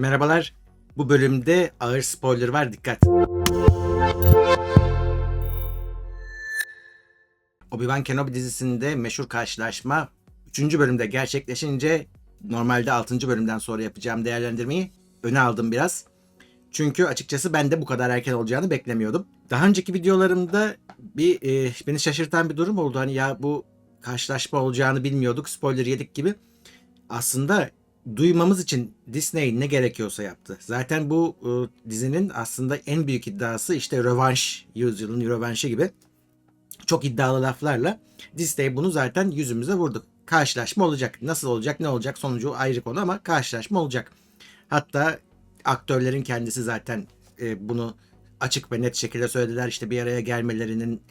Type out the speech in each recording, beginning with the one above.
Merhabalar. Bu bölümde ağır spoiler var dikkat. Obi-Wan Kenobi dizisinde meşhur karşılaşma 3. bölümde gerçekleşince normalde 6. bölümden sonra yapacağım değerlendirmeyi öne aldım biraz. Çünkü açıkçası ben de bu kadar erken olacağını beklemiyordum. Daha önceki videolarımda bir e, beni şaşırtan bir durum oldu. Hani ya bu karşılaşma olacağını bilmiyorduk. Spoiler yedik gibi. Aslında duymamız için Disney ne gerekiyorsa yaptı. Zaten bu e, dizinin aslında en büyük iddiası işte rövanş, yüzyılın rövanşı gibi çok iddialı laflarla Disney bunu zaten yüzümüze vurdu. Karşılaşma olacak. Nasıl olacak, ne olacak sonucu ayrı konu ama karşılaşma olacak. Hatta aktörlerin kendisi zaten e, bunu açık ve net şekilde söylediler. İşte bir araya gelmelerinin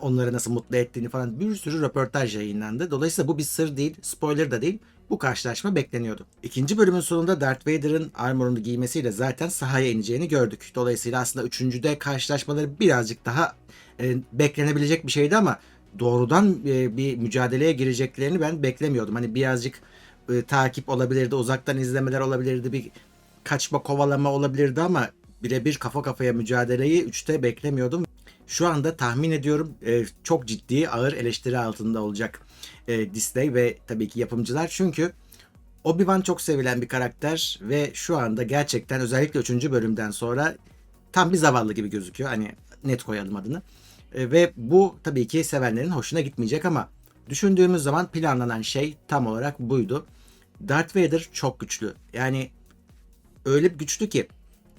onları nasıl mutlu ettiğini falan bir sürü röportaj yayınlandı. Dolayısıyla bu bir sır değil, spoiler da değil. Bu karşılaşma bekleniyordu. İkinci bölümün sonunda Darth Vader'ın armorunu giymesiyle zaten sahaya ineceğini gördük. Dolayısıyla aslında üçüncüde karşılaşmaları birazcık daha e, beklenebilecek bir şeydi ama doğrudan e, bir mücadeleye gireceklerini ben beklemiyordum. Hani birazcık e, takip olabilirdi, uzaktan izlemeler olabilirdi, bir kaçma kovalama olabilirdi ama birebir kafa kafaya mücadeleyi 3'te beklemiyordum. Şu anda tahmin ediyorum e, çok ciddi ağır eleştiri altında olacak e, Disney ve tabii ki yapımcılar. Çünkü Obi-Wan çok sevilen bir karakter ve şu anda gerçekten özellikle 3. bölümden sonra tam bir zavallı gibi gözüküyor. Hani net koyalım adını. E, ve bu tabii ki sevenlerin hoşuna gitmeyecek ama düşündüğümüz zaman planlanan şey tam olarak buydu. Darth Vader çok güçlü. Yani öyle güçlü ki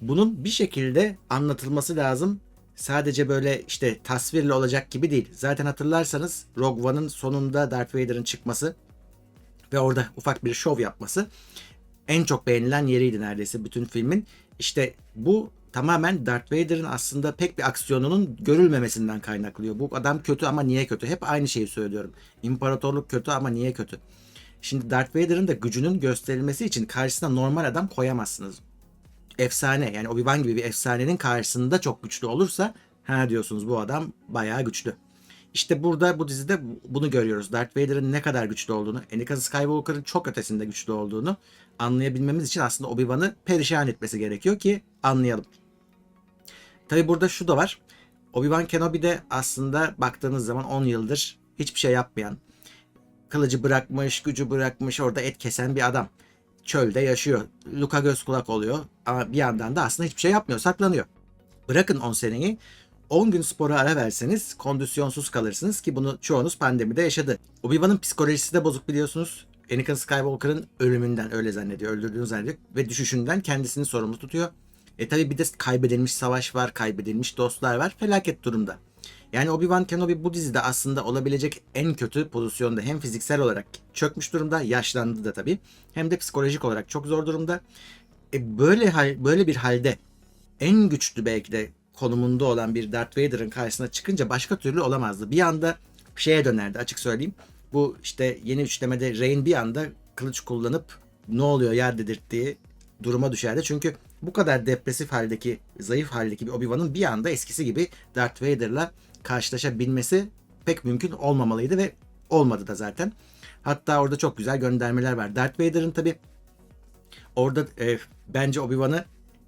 bunun bir şekilde anlatılması lazım. Sadece böyle işte tasvirle olacak gibi değil. Zaten hatırlarsanız Rogue One'ın sonunda Darth Vader'ın çıkması ve orada ufak bir şov yapması en çok beğenilen yeriydi neredeyse bütün filmin. İşte bu tamamen Darth Vader'ın aslında pek bir aksiyonunun görülmemesinden kaynaklıyor. Bu adam kötü ama niye kötü? Hep aynı şeyi söylüyorum. İmparatorluk kötü ama niye kötü? Şimdi Darth Vader'ın da gücünün gösterilmesi için karşısına normal adam koyamazsınız. Efsane yani Obi-Wan gibi bir efsanenin karşısında çok güçlü olursa ha diyorsunuz bu adam bayağı güçlü. İşte burada bu dizide bunu görüyoruz. Darth Vader'ın ne kadar güçlü olduğunu, Anakin Skywalker'ın çok ötesinde güçlü olduğunu anlayabilmemiz için aslında Obi-Wan'ı perişan etmesi gerekiyor ki anlayalım. Tabi burada şu da var. Obi-Wan Kenobi de aslında baktığınız zaman 10 yıldır hiçbir şey yapmayan, kılıcı bırakmış, gücü bırakmış, orada et kesen bir adam. Çölde yaşıyor. Luka göz kulak oluyor ama bir yandan da aslında hiçbir şey yapmıyor, saklanıyor. Bırakın 10 seneyi 10 gün spora ara verseniz kondisyonsuz kalırsınız ki bunu çoğunuz pandemide yaşadı. Obi-Wan'ın psikolojisi de bozuk biliyorsunuz. Anakin Skywalker'ın ölümünden öyle zannediyor, öldürdüğünü zannediyor ve düşüşünden kendisini sorumlu tutuyor. E tabi bir de kaybedilmiş savaş var, kaybedilmiş dostlar var. Felaket durumda. Yani Obi-Wan Kenobi bu dizide aslında olabilecek en kötü pozisyonda hem fiziksel olarak çökmüş durumda, yaşlandı da tabii. Hem de psikolojik olarak çok zor durumda. E böyle hal, böyle bir halde en güçlü belki de konumunda olan bir Darth Vader'ın karşısına çıkınca başka türlü olamazdı. Bir anda şeye dönerdi açık söyleyeyim. Bu işte yeni üçlemede Rey'in bir anda kılıç kullanıp ne oluyor yer dedirttiği duruma düşerdi. Çünkü bu kadar depresif haldeki, zayıf haldeki bir Obi-Wan'ın bir anda eskisi gibi Darth Vader'la karşılaşabilmesi pek mümkün olmamalıydı ve olmadı da zaten. Hatta orada çok güzel göndermeler var. Darth Vader'ın tabi orada e, bence Obi-Wan'ı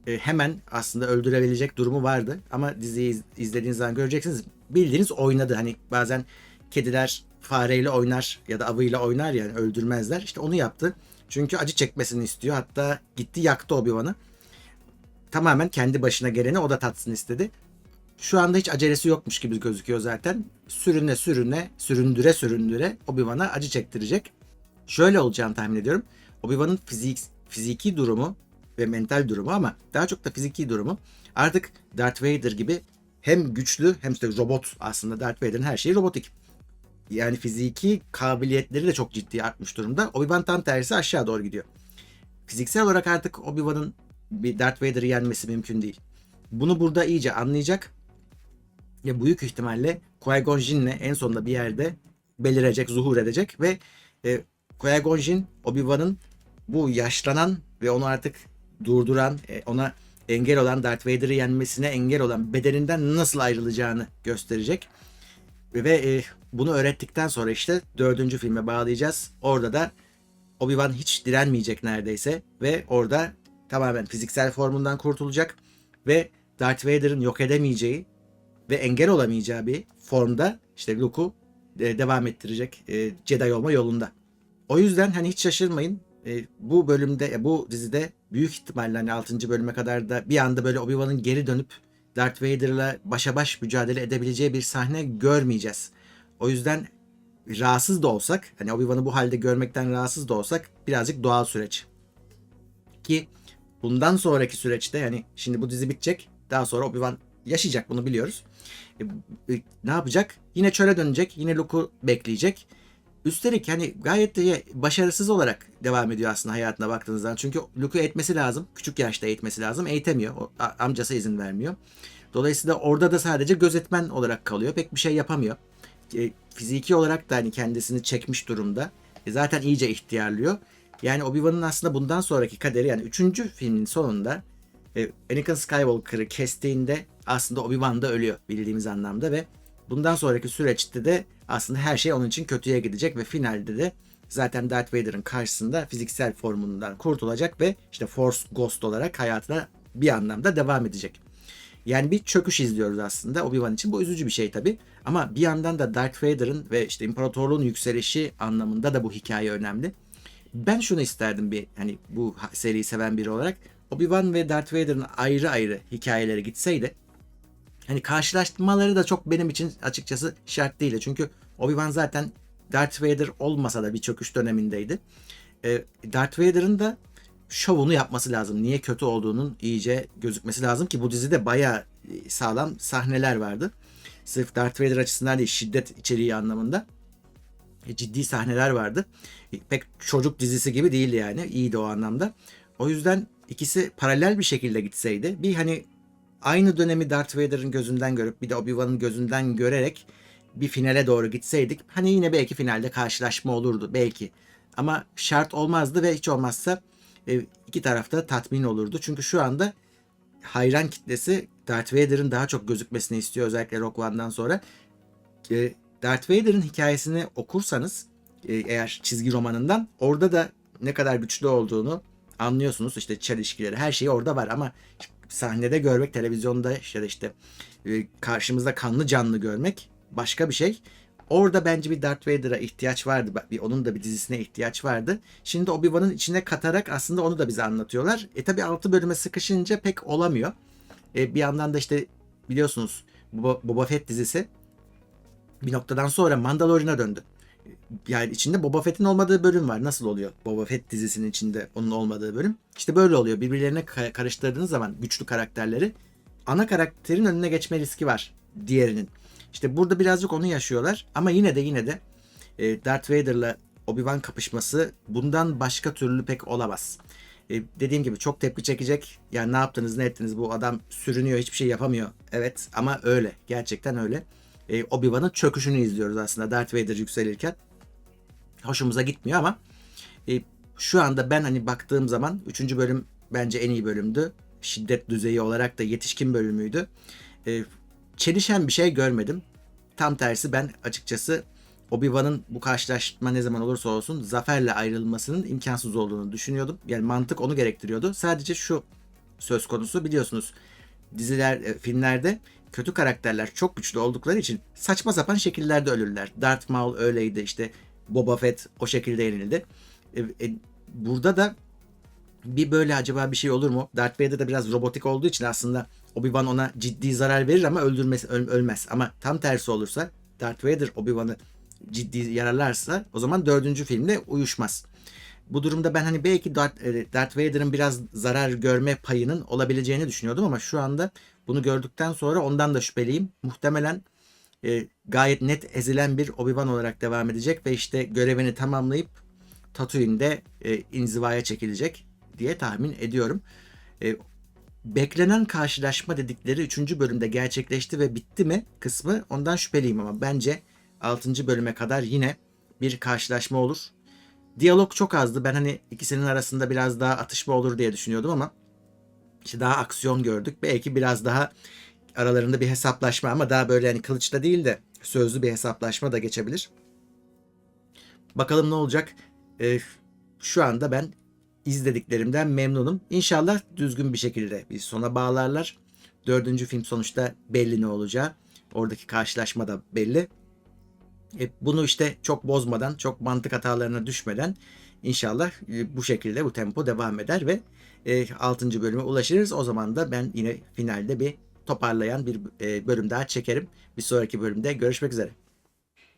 e, hemen aslında öldürebilecek durumu vardı. Ama diziyi iz, izlediğiniz zaman göreceksiniz. Bildiğiniz oynadı. Hani bazen kediler fareyle oynar ya da avıyla oynar yani öldürmezler. İşte onu yaptı. Çünkü acı çekmesini istiyor. Hatta gitti yaktı Obi-Wan'ı. Tamamen kendi başına geleni o da tatsın istedi. Şu anda hiç acelesi yokmuş gibi gözüküyor zaten. Sürüne sürüne, süründüre süründüre Obi-Wan'a acı çektirecek. Şöyle olacağını tahmin ediyorum. Obi-Wan'ın fizik, fiziki durumu ve mental durumu ama daha çok da fiziki durumu artık Darth Vader gibi hem güçlü hem de robot aslında Darth Vader'ın her şeyi robotik. Yani fiziki kabiliyetleri de çok ciddi artmış durumda. Obi-Wan tam tersi aşağı doğru gidiyor. Fiziksel olarak artık Obi-Wan'ın bir Darth Vader'ı yenmesi mümkün değil. Bunu burada iyice anlayacak ve büyük ihtimalle Qui-Gon Jinn'le en sonunda bir yerde belirecek, zuhur edecek ve e, Qui-Gon Jinn Obi-Wan'ın bu yaşlanan ve onu artık durduran, e, ona engel olan Darth Vader'ı yenmesine engel olan bedeninden nasıl ayrılacağını gösterecek. Ve e, bunu öğrettikten sonra işte dördüncü filme bağlayacağız. Orada da Obi-Wan hiç direnmeyecek neredeyse ve orada tamamen fiziksel formundan kurtulacak ve Darth Vader'ın yok edemeyeceği ve engel olamayacağı bir formda işte Luke'u e, devam ettirecek e, Jedi olma yolunda. O yüzden hani hiç şaşırmayın. E, bu bölümde, e, bu dizide büyük ihtimalle hani 6. bölüme kadar da bir anda böyle Obi-Wan'ın geri dönüp Darth Vader'la başa baş mücadele edebileceği bir sahne görmeyeceğiz. O yüzden rahatsız da olsak, hani Obi-Wan'ı bu halde görmekten rahatsız da olsak birazcık doğal süreç. Ki bundan sonraki süreçte yani şimdi bu dizi bitecek. Daha sonra Obi-Wan yaşayacak bunu biliyoruz. E, e, ne yapacak? Yine çöle dönecek. Yine Luke'u bekleyecek. Üstelik hani gayet de başarısız olarak devam ediyor aslında hayatına baktığınızda. Çünkü Luke'u eğitmesi lazım. Küçük yaşta eğitmesi lazım. Eğitemiyor. O, amcası izin vermiyor. Dolayısıyla orada da sadece gözetmen olarak kalıyor. Pek bir şey yapamıyor. E, fiziki olarak da hani kendisini çekmiş durumda. E, zaten iyice ihtiyarlıyor. Yani Obi-Wan'ın aslında bundan sonraki kaderi yani 3. filmin sonunda e, Anakin Skywalker'ı kestiğinde aslında Obi-Wan da ölüyor bildiğimiz anlamda ve bundan sonraki süreçte de aslında her şey onun için kötüye gidecek ve finalde de zaten Darth Vader'ın karşısında fiziksel formundan kurtulacak ve işte Force Ghost olarak hayatına bir anlamda devam edecek. Yani bir çöküş izliyoruz aslında Obi-Wan için. Bu üzücü bir şey tabi. Ama bir yandan da Darth Vader'ın ve işte imparatorluğun yükselişi anlamında da bu hikaye önemli. Ben şunu isterdim bir hani bu seriyi seven biri olarak. Obi-Wan ve Darth Vader'ın ayrı ayrı hikayeleri gitseydi hani karşılaştırmaları da çok benim için açıkçası şart değil. Çünkü Obi-Wan zaten Darth Vader olmasa da bir çöküş dönemindeydi. Ee, Darth Vader'ın da şovunu yapması lazım. Niye kötü olduğunun iyice gözükmesi lazım ki bu dizide bayağı sağlam sahneler vardı. Sırf Darth Vader açısından değil şiddet içeriği anlamında e, ciddi sahneler vardı. E, Pek çocuk dizisi gibi değildi yani. İyiydi o anlamda. O yüzden ikisi paralel bir şekilde gitseydi bir hani aynı dönemi Darth Vader'ın gözünden görüp bir de Obi-Wan'ın gözünden görerek bir finale doğru gitseydik hani yine belki finalde karşılaşma olurdu belki. Ama şart olmazdı ve hiç olmazsa e, iki tarafta tatmin olurdu. Çünkü şu anda hayran kitlesi Darth Vader'ın daha çok gözükmesini istiyor özellikle Rogue One'dan sonra. E, Darth Vader'ın hikayesini okursanız e, eğer çizgi romanından orada da ne kadar güçlü olduğunu anlıyorsunuz. İşte çelişkileri her şey orada var ama sahnede görmek, televizyonda işte işte karşımızda kanlı canlı görmek başka bir şey. Orada bence bir Darth Vader'a ihtiyaç vardı. Bir, onun da bir dizisine ihtiyaç vardı. Şimdi Obi-Wan'ın içine katarak aslında onu da bize anlatıyorlar. E tabi 6 bölüme sıkışınca pek olamıyor. E, bir yandan da işte biliyorsunuz Boba Fett dizisi bir noktadan sonra Mandalorian'a döndü. Yani içinde Boba Fett'in olmadığı bölüm var. Nasıl oluyor Boba Fett dizisinin içinde onun olmadığı bölüm? İşte böyle oluyor. Birbirlerine ka- karıştırdığınız zaman güçlü karakterleri ana karakterin önüne geçme riski var diğerinin. İşte burada birazcık onu yaşıyorlar ama yine de yine de e, Darth Vader'la Obi-Wan kapışması bundan başka türlü pek olamaz. E, dediğim gibi çok tepki çekecek. Yani ne yaptınız ne ettiniz bu adam sürünüyor hiçbir şey yapamıyor. Evet ama öyle. Gerçekten öyle. E, Obi-Wan'ın çöküşünü izliyoruz aslında Darth Vader yükselirken. Hoşumuza gitmiyor ama e, şu anda ben hani baktığım zaman 3. bölüm bence en iyi bölümdü. Şiddet düzeyi olarak da yetişkin bölümüydü. E, çelişen bir şey görmedim. Tam tersi ben açıkçası Obi-Wan'ın bu karşılaşma ne zaman olursa olsun zaferle ayrılmasının imkansız olduğunu düşünüyordum. Yani mantık onu gerektiriyordu. Sadece şu söz konusu biliyorsunuz diziler, e, filmlerde kötü karakterler çok güçlü oldukları için saçma sapan şekillerde ölürler. Darth Maul öyleydi işte Boba Fett o şekilde yenildi. E, e, burada da bir böyle acaba bir şey olur mu? Darth Vader da biraz robotik olduğu için aslında Obi-Wan ona ciddi zarar verir ama öldürmesi öl- ölmez. Ama tam tersi olursa Darth Vader Obi-Wan'ı ciddi yararlarsa o zaman dördüncü filmde uyuşmaz. Bu durumda ben hani belki Darth, e, Darth Vader'ın biraz zarar görme payının olabileceğini düşünüyordum ama şu anda bunu gördükten sonra ondan da şüpheliyim. Muhtemelen e, gayet net ezilen bir Obi-Wan olarak devam edecek ve işte görevini tamamlayıp Tatooine'de e, inzivaya çekilecek diye tahmin ediyorum. E, beklenen karşılaşma dedikleri 3. bölümde gerçekleşti ve bitti mi kısmı ondan şüpheliyim ama bence 6. bölüme kadar yine bir karşılaşma olur. Diyalog çok azdı. Ben hani ikisinin arasında biraz daha atışma olur diye düşünüyordum ama işte daha aksiyon gördük. Belki biraz daha aralarında bir hesaplaşma ama daha böyle hani kılıçla değil de sözlü bir hesaplaşma da geçebilir. Bakalım ne olacak. Ee, şu anda ben izlediklerimden memnunum. İnşallah düzgün bir şekilde bir sona bağlarlar. Dördüncü film sonuçta belli ne olacağı. Oradaki karşılaşma da belli. E, bunu işte çok bozmadan, çok mantık hatalarına düşmeden inşallah e, bu şekilde bu tempo devam eder ve e, 6. bölüme ulaşırız. O zaman da ben yine finalde bir toparlayan bir e, bölüm daha çekerim. Bir sonraki bölümde görüşmek üzere.